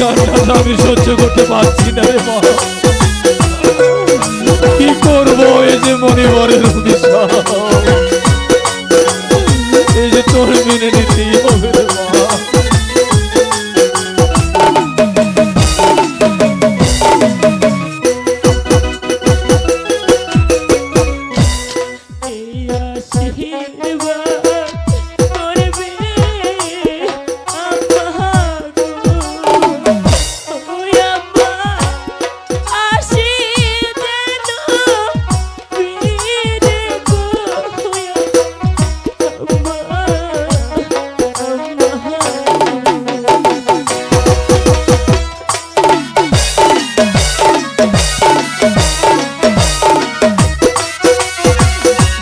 কান্নাটা আমি সহ্য করতে পারছি না রে মা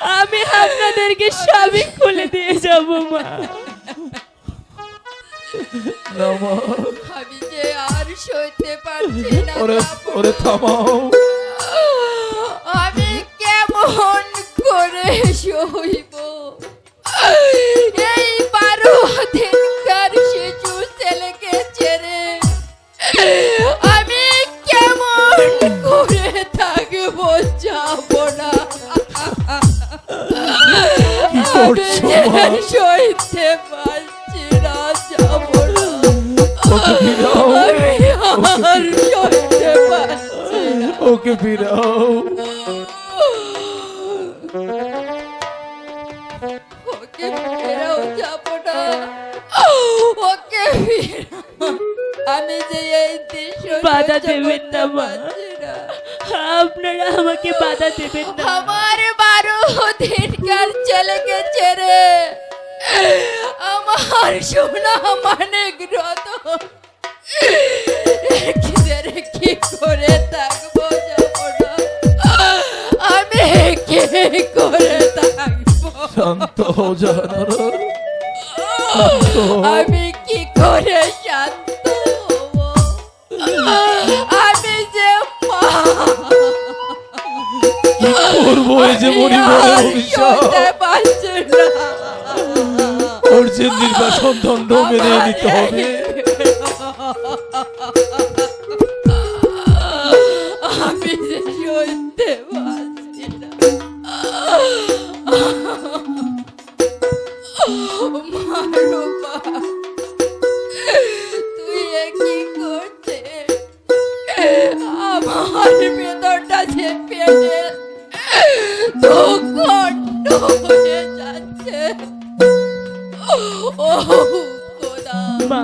আমি আপনাদেরকে সবই খুলে দিয়ে যাব মা। আমি যে আর সইতে পারছি না ওরে যাব ওরে থামাও। আমি কেমন করে সইব? করছ? সইতে পারছি না যাব ওকে ফিরাও। ওকে ফিরাও। যাব না। ওকে আমি যে এই দৃশ্য বাধা দেবেন না, মা। আপনারা আমাকে বাধা দেবেন না দিনকার ছেলেকে ছেড়ে আমার সোনা মানে গ্রত কি করে থাকব যাব না। আমি কি করে থাকব? শান্ত। আমি কি করে করব এই যে। ওর যে নির্বাসন দণ্ড মেনে নিতে হবে মা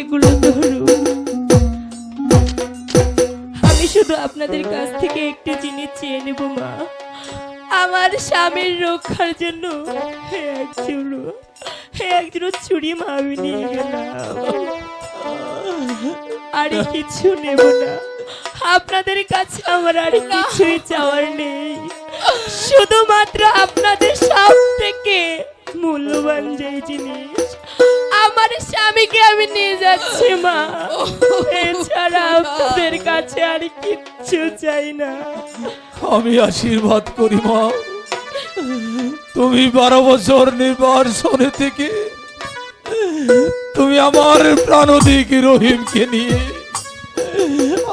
এগুলো ধরুন। আমি শুধু আপনাদের কাছ থেকে একটি জিনিস চেয়ে নেব মা। আমার স্বামীর রক্ষার জন্য হে একজন হে একজন ছুরি মা আমি নিয়ে গেলাম। আর কিছু নেব না। আপনাদের কাছে আমার আর কিছুই চাওয়ার নেই। শুধুমাত্র আপনাদের সব থেকে মূল্যবান যে জিনিস। আমার স্বামীকে আমি নিয়ে যাচ্ছি মা। এছাড়া আপনাদের কাছে আর কিচ্ছু চাই না। আমি আশীর্বাদ করি মা। তুমি বারো বছর নির্বাসনে থেকে তুমি আমার প্রাণদিক রহিমকে নিয়ে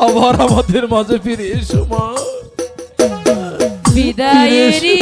আবার আমাদের মাঝে ফিরে এসো মা। বিদায়েরই